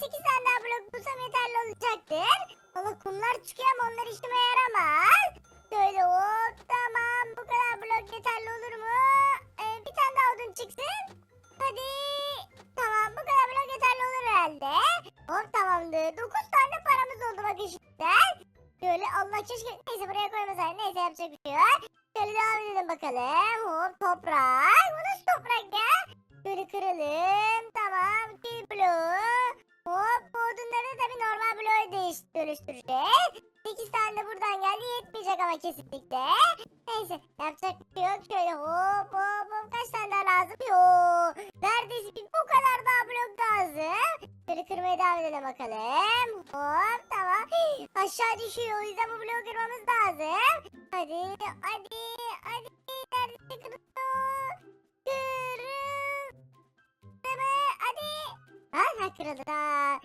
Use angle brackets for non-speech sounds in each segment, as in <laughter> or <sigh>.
8 tane daha blok yeterli olacaktır. Ama kumlar çıkıyor ama onlar işime yaramaz. Böyle hop tamam bu kadar blok yeterli olur mu? Ee, bir tane daha odun çıksın. Hadi. Tamam bu kadar blok yeterli olur herhalde. Hop tamamdır. 9 tane paramız oldu bak işte. Böyle Allah keşke neyse buraya koymasaydı neyse yapacak bir şey yok. Şöyle devam edelim bakalım. Hop toprak. Bu nasıl toprak ya? Böyle kıralım. Tamam. Kil bloğu. Hop bu odunları tabii normal bloğa değiş dönüştüreceğiz. 8 tane de buradan geldi yetmeyecek ama kesinlikle. Neyse yapacak bir şey yok. Şöyle hop hop hop kaç tane daha lazım? Yo, neredeyse bir bu kadar daha blok lazım. Şöyle kırmaya devam edelim bakalım. Hop tamam. Aşağı düşüyor o yüzden bu bloğu kırmamız lazım. Hadi hadi. Kırıldı da.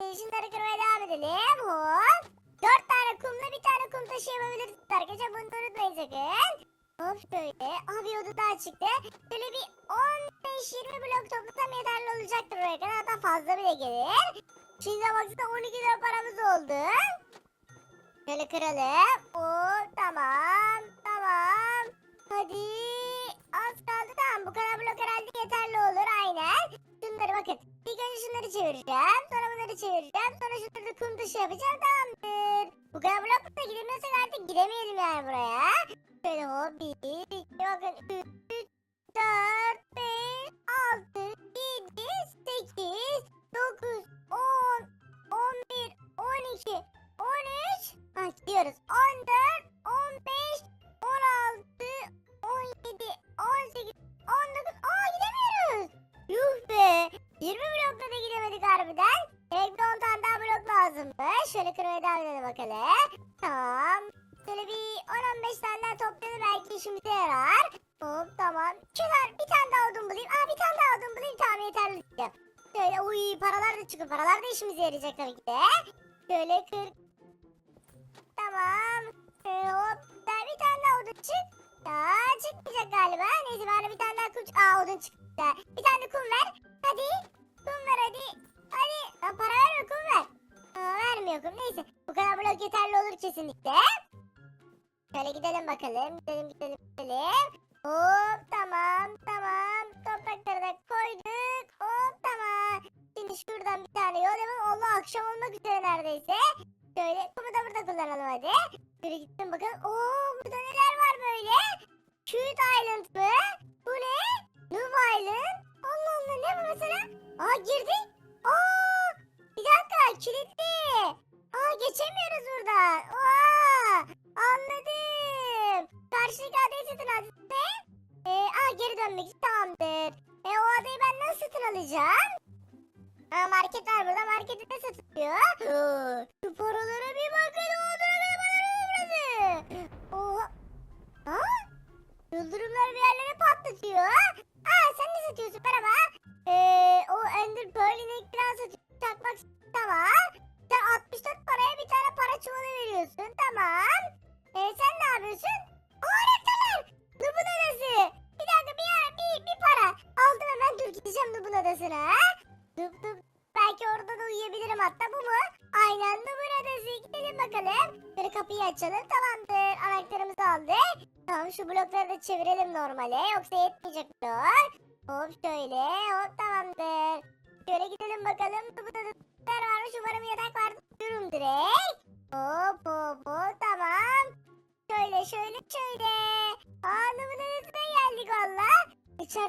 Ee, Şunları kırmaya devam edelim. Hop. Dört tane kumla bir tane kum taşı yapabilirsiniz arkadaşlar. Bunu da unutmayın sakın. Hop şöyle. Aha bir oda daha çıktı. Şöyle bir 15-20 blok toplasam yeterli olacaktır oraya kadar. Hatta fazla bile gelir. Şimdi baksana 12 lira paramız oldu. Şöyle kıralım. Hop tamam. Çevireceğim. Sonra şunları da kum dışı yapacağım. Tamamdır. Bu kadar blokla gidemiyorsak artık gidemeyelim yani buraya. Şöyle hop. Bir, Şöyle kırmaya devam edelim bakalım. Tamam. Şöyle bir 10-15 tane daha toplayalım belki işimize yarar. Hop tamam. Şuradan bir tane daha odun bulayım. Aa bir tane daha odun bulayım tamam yeterli. Şöyle uy paralar da çıkıyor. Paralar da işimize yarayacak tabii ki de. Şöyle kır. Tamam. Ee, hop. Daha bir tane daha odun çık. Ya çıkmayacak galiba. Neyse bari bir tane daha kum. Aa odun çıktı. Bir tane kum ver. Hadi. Kum ver hadi. Hadi. Lan para vermiyor kum ver. Vermiyor kum. Neyse. Bu kadar blok yeterli olur kesinlikle. Şöyle gidelim bakalım. Gidelim gidelim gidelim. Hop tamam tamam. Toprakları da koyduk. Hop tamam. Şimdi şuradan bir tane yol yapalım. Allah akşam olmak üzere neredeyse. Şöyle kumu da burada kullanalım hadi. Şöyle gittim bakalım. Oo burada neler var böyle? Cute Island mı? Bu ne? Noob Island. Allah Allah ne bu mesela? Aa girdik. Geçemiyoruz buradan. Aa anladım. Karşıdaki adayı satın aldın ne? Ee, aa geri dönmek tamamdır. E o adayı ben nasıl satın alacağım? Aa, market var burada. Markette de satılıyor. Oo, Şu paralara bir bakın. O paralara burası. Oha.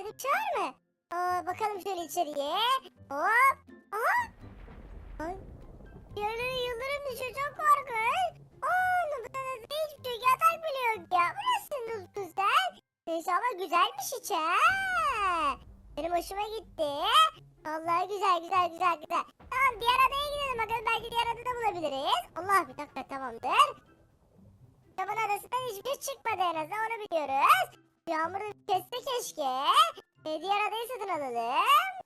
Var mı? Aa, bakalım şöyle içeriye. Hop. Aa. Ay. Yerlere yıldırım düşüyor çok korkunç. Aa adasında hiçbir şey. Yatak bile yok ya. Bu nasıl Nubun sen? Neyse ama güzelmiş içi ha. Benim hoşuma gitti. Vallahi güzel güzel güzel güzel. Tamam diğer adaya gidelim bakalım belki diğer adada bulabiliriz. Allah bir dakika tamamdır. Kitabın adasından hiçbir şey çıkmadı en azından onu biliyoruz. Yağmuru kesse keşke. E, diğer adayı satın alalım.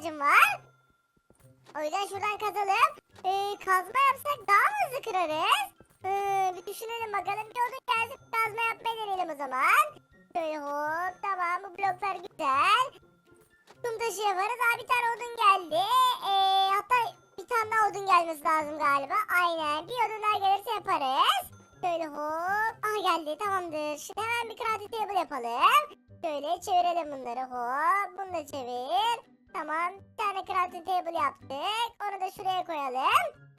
İhtiyacım var. O yüzden şuradan kazalım. E, kazma yapsak daha mı hızlı kırarız? Ee, bir düşünelim bakalım. Bir odun gelsin kazma yapmayı deneyelim o zaman. Şöyle hop tamam bu bloklar güzel. Kum taşı yaparız. Aa bir tane odun geldi. Ee, hatta bir tane daha odun gelmesi lazım galiba. Aynen bir odun daha gelirse yaparız. Şöyle hop. Aha geldi tamamdır. Şimdi hemen bir crafting table yapalım. Şöyle çevirelim bunları hop. Bunu da çevir. Tamam bir tane crafting table yaptık. Onu da şuraya koyalım.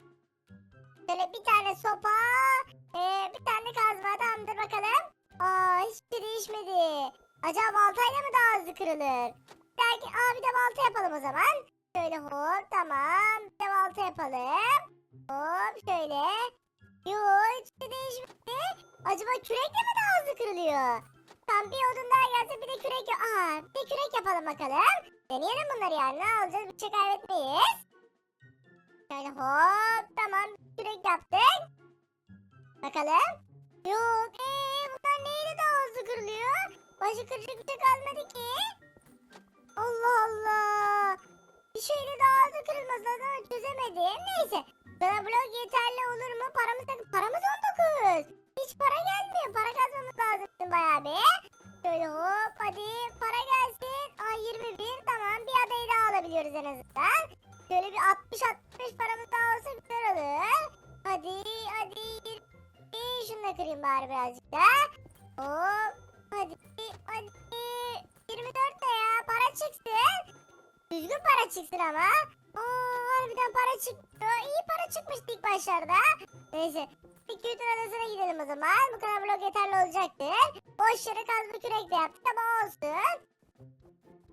Şöyle bir tane sopa, ee, bir tane kazma tamamdır bakalım. Aa hiçbir şey değişmedi. Acaba baltayla mı daha hızlı kırılır? Belki aa bir de balta yapalım o zaman. Şöyle hop tamam. Bir de balta yapalım. Hop şöyle. Yoo hiç şey değişmedi. Acaba kürekle mi daha hızlı kırılıyor? Tam bir odun daha gelse bir de kürek Aa bir kürek yapalım bakalım. Deneyelim bunları yani ne alacağız bir şey kaybetmeyiz. Şöyle hop tamam kürek yaptık. Bakalım. Yok ee bunlar neyle daha hızlı kırılıyor? Başı kıracak bir şey kalmadı ki. Allah Allah. Bir şeyle daha hızlı kırılması lazım çözemedim. Neyse. Bana blok yeterli olur mu? Paramız paramız 19. Hiç para gelmiyor. Para kazmamız lazım bayağı bir. Şöyle hop hadi para gelsin. Ay 21 tamam bir adayı daha alabiliyoruz en azından. Şöyle bir 60-65 paramız daha olsa güzel olur. Hadi hadi 20. Şunu da kırayım bari birazcık da. Hop hadi hadi. 24 de ya para çıksın. Düzgün para çıksın ama. Aa harbiden para çıktı. İyi para çıkmıştı ilk başlarda. Neyse. Bir kültür adasına gidelim o zaman. Bu kadar blok yeterli olacaktır. Boş yere kazma kürek de yaptık ama olsun.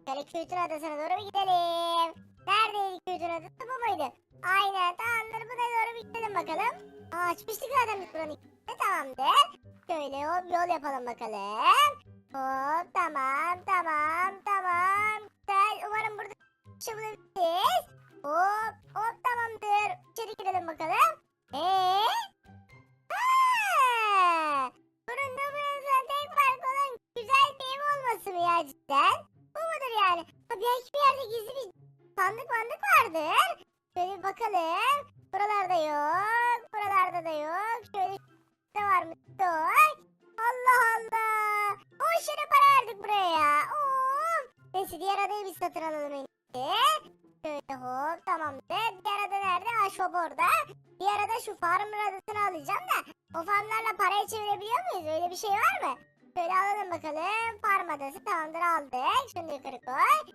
Şöyle kültür adasına doğru bir gidelim. Neredeydi kültür adası bu muydu? Aynen tamamdır buna doğru bir gidelim bakalım. Aa açmıştık zaten biz buranın içinde tamamdır. Şöyle hop yol yapalım bakalım. Hop tamam tamam tamam. Güzel umarım burada bir şey bulabiliriz. Hop hop tamamdır. İçeri girelim bakalım. Eee? Cidden? Bu mudur yani? Ha, belki bir yerde gizli bir sandık mandık vardır. Şöyle bir bakalım. Buralarda yok. Buralarda da yok. Şöyle ne var mı? Yok. Allah Allah. Boş yere para verdik buraya ya. Of. Neyse diğer adayı biz satın alalım en. Şöyle hop tamamdır. Diğer ada nerede? Ha şop orada. Diğer ada şu farmer adasını alacağım da. O farmlarla parayı çevirebiliyor muyuz? Öyle bir şey var mı? Şöyle alalım bakalım. Farm adası tamamdır aldık. Şunu yukarı koy.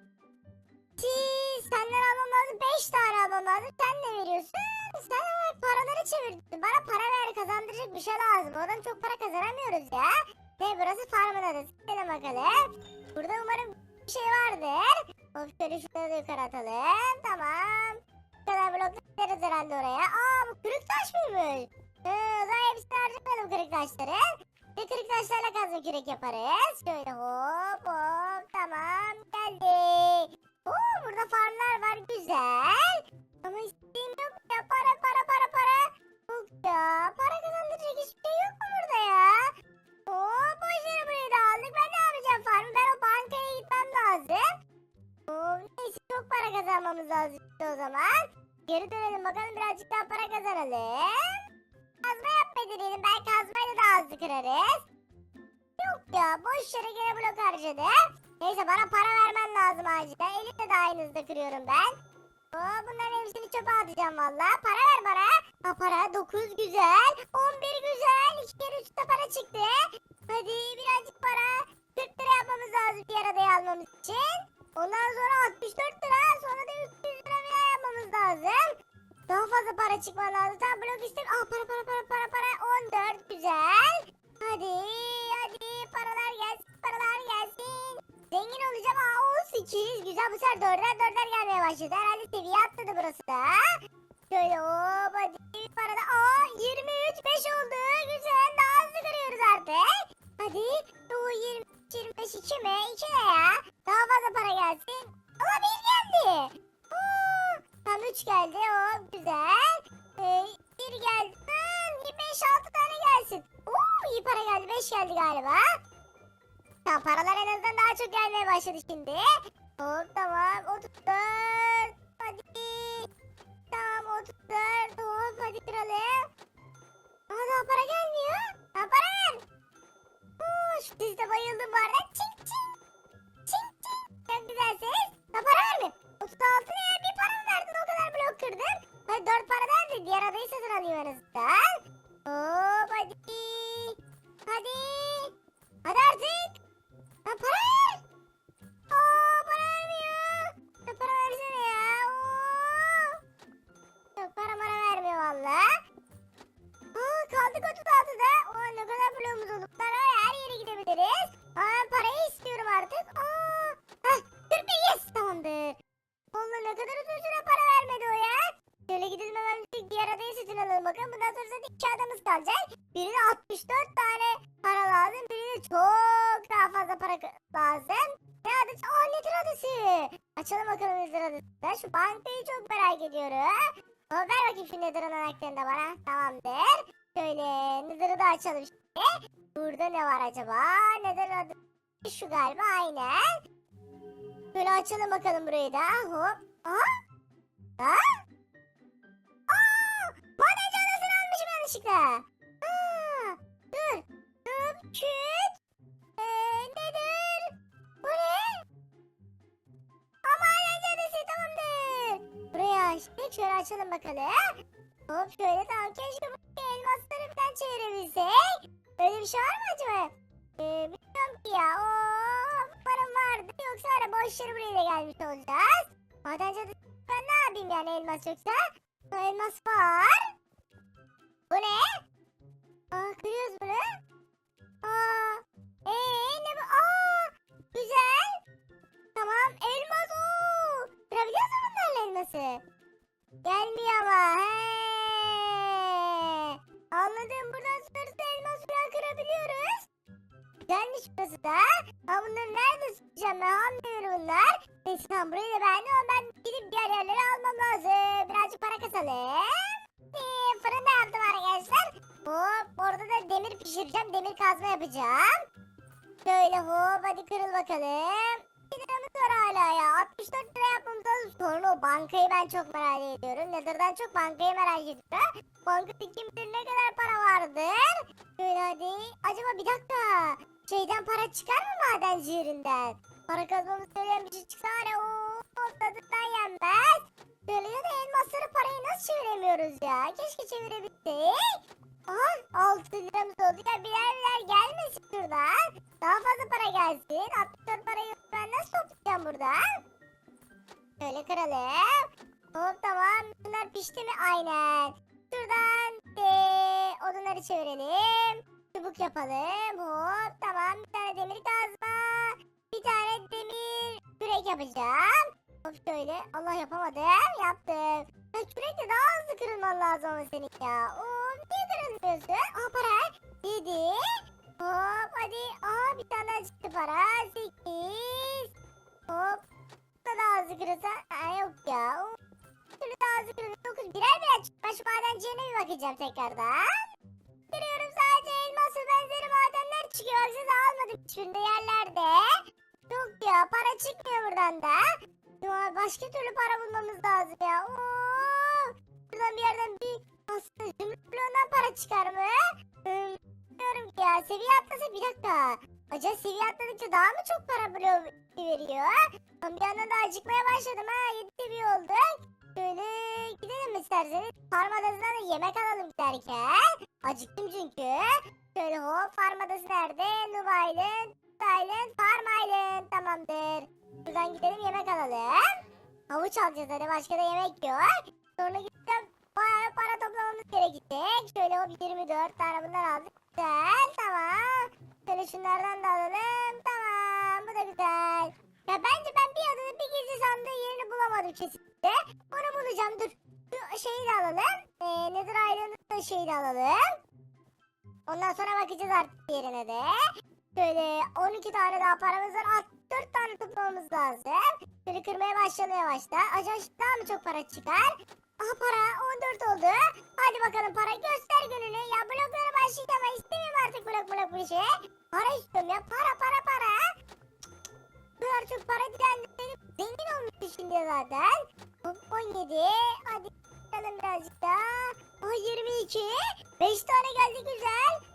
Siz senden almam lazım. 5 tane almam lazım. Sen ne veriyorsun? Sen paraları çevirdin. Bana para ver kazandıracak bir şey lazım. Oradan çok para kazanamıyoruz ya. Ne burası farmın adası. Gidelim bakalım. Burada umarım bir şey vardır. Hop şöyle şurada da yukarı atalım. Tamam. Bu kadar blok gideriz herhalde oraya. Aa bu kırık taş mıymış? Ee, o zaman hepsini harcamayalım kırık taşları. Bir kırık taşlarla kazma kürek yaparız. Şöyle hop hop tamam geldik. Oo burada farmlar var güzel. Ama isteğim yok ya para para para para. Yok ya para kazandıracak hiçbir şey yok mu burada ya? Oo boş yere burayı da aldık. Ben ne yapacağım farmı? Ben o bankaya gitmem lazım. Oo, neyse çok para kazanmamız lazım işte o zaman. Geri dönelim bakalım birazcık daha para kazanalım. Kazma yapma deneyelim. Belki kazmayla daha hızlı kırarız. Yok ya boş yere gene blok harcadım. Neyse bana para vermen lazım acilen. Elimle de aynı hızda kırıyorum ben. Oo, bunların hepsini çöpe atacağım valla. Para ver bana. Ha para 9 güzel. 11 güzel. 2 kere 3 de para çıktı. Hadi birazcık para. 40 lira yapmamız lazım diğer adayı almamız için. Ondan sonra 64 lira. Sonra da 300 lira falan yapmamız lazım. Daha fazla para çıkman lazım. Tamam blok istek. Aa para para para para para. 14 güzel. Hadi hadi paralar gelsin paralar gelsin. Zengin olacağım. Aa 18 güzel bu sefer dörder dörder gelmeye başladı. Herhalde seviye atladı burası da. Şöyle hop hadi bir para da. Aa 23 5 oldu. Güzel daha hızlı kırıyoruz artık. Hadi. O 23 25 2 mi? 2 ne ya? Daha fazla para gelsin. Ama bir geldi. Aa, tam 3 geldi. O güzel. Ee, bir geldi. 5 6 tane gelsin. Oo, iyi para geldi. 5 geldi galiba. Tamam paralar en azından daha çok gelmeye başladı şimdi. Hop tamam 34. Hadi. Tamam 34. Hop hadi kıralım. Aa daha para gelmiyor. Daha para ver. Oo, şu dizide bayıldım bu arada. Çink çink. Çink çink. Çok güzel ses. Daha para ver 36 ne ya? Bir para mı verdin o kadar blok kırdın? Hadi 4 para verdi. Diğer adayı satın alayım en azından. Hop. Hadi. Ver bakayım şu nedir anahtarını da bana. Tamamdır. Şöyle nedir'i de açalım şimdi. Burada ne var acaba? Nedir adı? Şu galiba aynen. Şöyle açalım bakalım burayı da. Hop. Aha. Ha? Aa! Madenci adasını almışım yanlışlıkla. Aa, dur. Dur. Küt. Ee, nedir? Bu ne? Burayı açtık. Şöyle açalım bakalım. Hop şöyle tamam. Keşke bu elmasları falan çevirebilsek. Böyle bir şey var mı acaba? Ee, bilmiyorum ki ya. Oo, param vardı. Yoksa öyle boş yere buraya da gelmiş olacağız. Madenci adası ben ne yapayım yani elmas yoksa? Bu elmas var. Bu ne? Aa kırıyoruz elması? Gelmiyor ama. He. Anladım. Buradan sonrası elmas falan kırabiliyoruz. Güzelmiş burası da. Ha bunları nerede tutacağım ben? Anlıyorum bunlar. Neyse tamam burayı da beğendim ama ben gidip diğer yerlere almam lazım. Birazcık para kasalım. Ee, fırın da yaptım arkadaşlar. Hop orada da demir pişireceğim. Demir kazma yapacağım. Şöyle hop hadi kırıl bakalım. Var hala ya. 64 lira yapmamız. Sonra o bankayı ben çok merak ediyorum. Nether'dan çok bankayı merak ediyorum. Bankada kim bilir ne kadar para vardır. Şöyle hadi. Acaba bir dakika. Şeyden para çıkar mı madenci yerinden? Para kazmamız söylenen bir şey çıksa ya. ooo, tadından yenmez. Böyle ya elmasları parayı nasıl çeviremiyoruz ya? Keşke çevirebilsek. Aha 6 liramız oldu. Ya birer birer gelmesin şuradan. Daha fazla para gelsin. 64 parayı ben nasıl toplayacağım buradan? Şöyle kıralım. Hop tamam. Bunlar pişti mi? Aynen. Şuradan de odunları çevirelim. Çubuk yapalım. Hop tamam. Bir tane demir kazma. Bir tane demir kürek yapacağım. Hop şöyle. Allah yapamadım. Yaptım. Ya kürekle daha hızlı kırılman lazım ama senin ya. Oo, kırılmıyorsun? Aa para. Yedi. Hop hadi. Aa bir tane daha çıktı para. Sekiz. Hop. Bu da hızlı kırılsa. Aa yok ya. Türlü daha hızlı kırılsa. Dokuz. Birer birer şu madenciye bir bakacağım tekrardan. Görüyorum sadece elmas ve benzeri madenler çıkıyor. Baksanıza almadım hiçbirinde yerlerde. Yok ya para çıkmıyor buradan da. Başka türlü para bulmamız lazım ya. Oo, buradan bir yerden bir aslında zümrüt para çıkar mı? Hmm, bilmiyorum ki ya. Seviye atlasa bir dakika. Acaba seviye atladıkça daha mı çok para bloğu veriyor? Ben bir yandan da acıkmaya başladım ha. 7 seviye olduk. Şöyle gidelim mi isterseniz? Farm adasından da yemek alalım giderken. Acıktım çünkü. Şöyle hop farm adası nerede? Noob Island, Island, Farm Island. Tamamdır. Buradan gidelim yemek alalım. Havuç alacağız hadi başka da yemek yok. Sonra gideceğim bayağı para toplamamız gerekecek. Şöyle hop 24 tane bundan aldık. Güzel tamam. Şöyle şunlardan da alalım. Tamam bu da güzel. Ya bence ben bir adada bir gizli sandığı yerini bulamadım kesinlikle. Onu bulacağım dur. Şu şeyi de alalım. Ee, Island'ın da şeyi de alalım. Ondan sonra bakacağız artık yerine de. Şöyle 12 tane daha paramız var. 4 tane toplamamız lazım. Şöyle kırmaya başlayalım yavaşta. Acaba daha mı çok para çıkar? Aha para 14 oldu. Hadi bakalım para göster gününü. Ya bloklara başlayacağım ama istemiyorum artık blok blok bir şey. Para istiyorum ya para para para. Bu çok para dilendirip zengin olmuştu şimdi zaten. Hop 17. Hadi bakalım birazcık daha. Aha 22. 5 tane geldi güzel.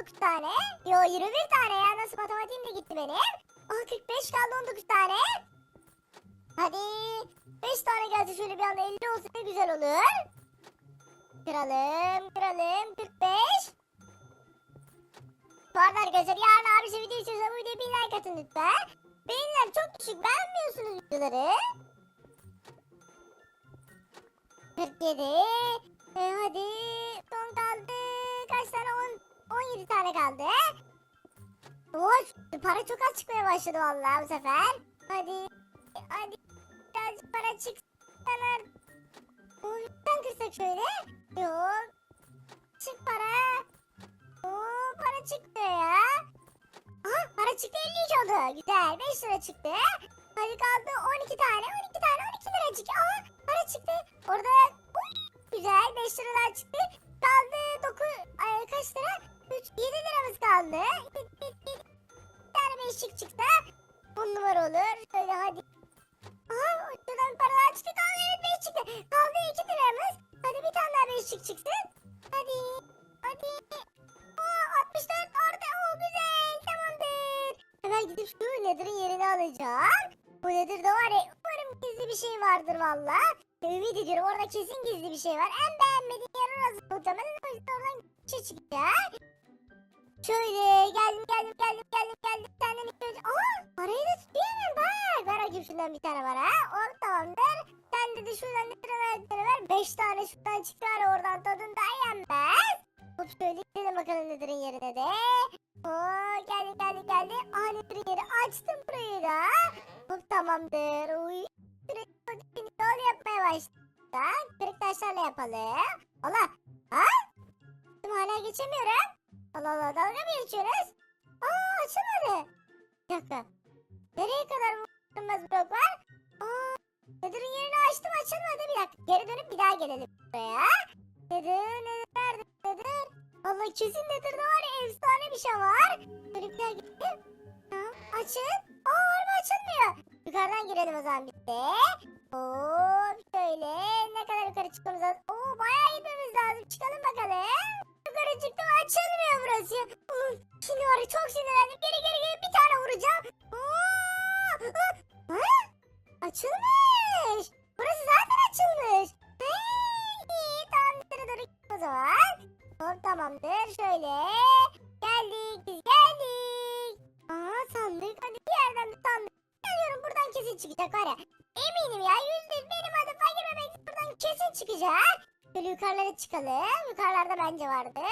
19 tane. Yo 21 tane ya nasıl matematiğim de gitti benim. Aa 45 kaldı 19 tane. Hadi 5 tane gelse şöyle bir anda 50 olsa ne güzel olur. Kıralım kıralım 45. Bu arada arkadaşlar yarın abisi video istiyorsa bu videoya bir like atın lütfen. Beğeniler çok düşük beğenmiyorsunuz videoları. 47. E, hadi son kaldı. Kaç tane? 10, 17 tane kaldı. Hoş. Para çok az çıkmaya başladı vallahi bu sefer. Hadi. Hadi. Birazcık para çıksın. artık. Boyuttan kırsak şöyle. Yok. Çık para. Oo, para çıktı ya. Aha para çıktı 52 oldu. Güzel 5 lira çıktı. Hadi kaldı 12 tane 12 tane 12 lira çıktı. Aa para çıktı. Orada uy, güzel 5 lira daha çıktı. Kaldı 9 ay, kaç lira? 3 7 liramız kaldı. <laughs> Bir, tane beşlik çıktı. 10 numara olur. Şöyle hadi. Aha şuradan para daha çıktı. Kaldı evet 5 çıktı. Kaldı 2 liramız. Hadi bir tane daha beşlik çıksın. Hadi. Hadi. Aa 64 orada. O güzel. Tamamdır. Hemen gidip şu Nether'ın yerini alacağım. Bu Nether'da var ya umarım gizli bir şey vardır valla. Ümit ediyorum orada kesin gizli bir şey var. En beğenmediğim yer orası muhtemelen. O yüzden oradan şey çıkacak. Şöyle geldim geldim geldim geldim geldim. Senden iki önce. Aa parayı da tutuyor hemen bak. Ver bakayım şundan bir tane bana. O tamamdır. Sen de, de şuradan Nether'ın ayakları ver. Beş tane şuradan çıkar oradan tadın da yenmez. Hop şöyle gidelim bakalım Nether'ın yerine de. Oo geldi geldi geldi. Aa Nether'ın yeri açtım burayı da. Hop tamamdır. Uy. Sürekli yol yapmaya başladık. Kırık taşlarla yapalım. Allah. Ha? Hala geçemiyorum. Allah Allah dalga mı geçiyorsunuz? Aa açılmadı. Bir dakika. Nereye kadar kırmızı blok var? Aa Nether'ın yerini açtım açılmadı. Bir dakika geri dönüp bir daha gelelim buraya. Nether, nerede Nether? Allah kesin Nether'da var ya efsane bir şey var. Bir daha gidelim. Tamam açın. Aa harbi açılmıyor. Yukarıdan girelim o zaman biz de. Hop şöyle ne kadar yukarı çıkmamız lazım. Oo bayağı gitmemiz lazım. Çıkalım bakalım. Yukarı çıktım açılmıyor burası. Uf, şimdi var çok sinirlendim. Geri geri geri bir tane vuracağım. Ha? Açılmış. Burası zaten açılmış. Hey, tamam yukarı doğru o zaman. Hop tamamdır şöyle. Geldik biz geldik. Aa sandık hadi bir yerden bir sandık. Geliyorum buradan kesin çıkacak var ya. Eminim ya yüzde yüz benim adım fakir buradan kesin çıkacak. Şöyle yukarılara çıkalım. Yukarılarda bence vardır.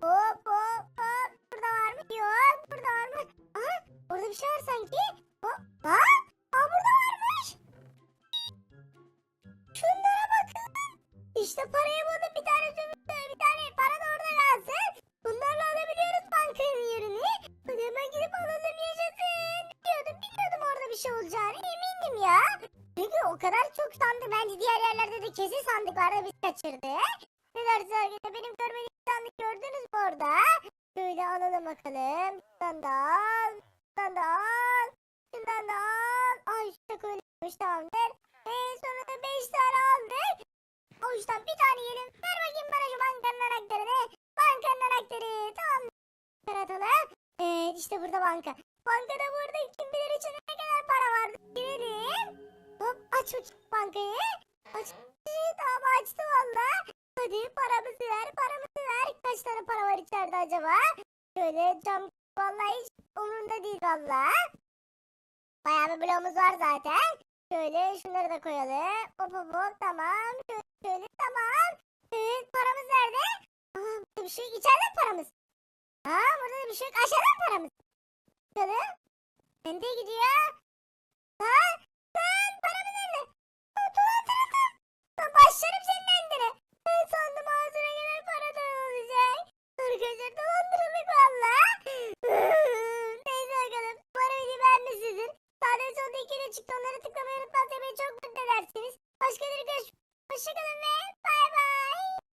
Hop hop hop. Burada var mı? Yok. Burada var mı? Aha orada bir şey var sanki. O kadar çok sandık. Bence diğer yerlerde de kesin sandık vardı biz kaçırdık. Ne dersiniz arkadaşlar? Benim görmediğim sandık gördünüz mü orada? Şöyle alalım bakalım. Şundan da al. Şundan da al. Şundan da al. Ay da koyulmuş tamamdır. Ve sonra da 5 tane aldık. Avuçtan bir tane yiyelim. Ver bakayım bana şu bankanın anahtarını. Bankanın anahtarı. Tamam. Karatalım. Evet işte burada banka. Bankada burada kim bilir içinde ne kadar para vardı. Girelim. Hop aç bakayım bankayı. Aç. Tamam açtı valla. Hadi paramızı ver paramızı ver. Kaç tane para var içeride acaba? Şöyle cam vallahi hiç umurumda değil valla. Bayağı bir bloğumuz var zaten. Şöyle şunları da koyalım. Hop hop hop tamam. Şöyle, şöyle tamam. Evet paramız nerede? Aa bir şey yok. İçeride paramız? Aa burada da bir şey yok. Aşağıda mı paramız? Şöyle. Nereye gidiyor? Ha? Başlarım senin endine. Ben sandım ağzına gelen para da olacak. Arkadaşlar dolandırıldık valla. <laughs> Neyse bakalım. Umarım videoyu beğenmişsinizdir. Sağda ve solda iki video çıktı. Onları tıklamayı unutmazsanız beni çok mutlu edersiniz. Başka bir görüş. Hoşçakalın ve bay bay.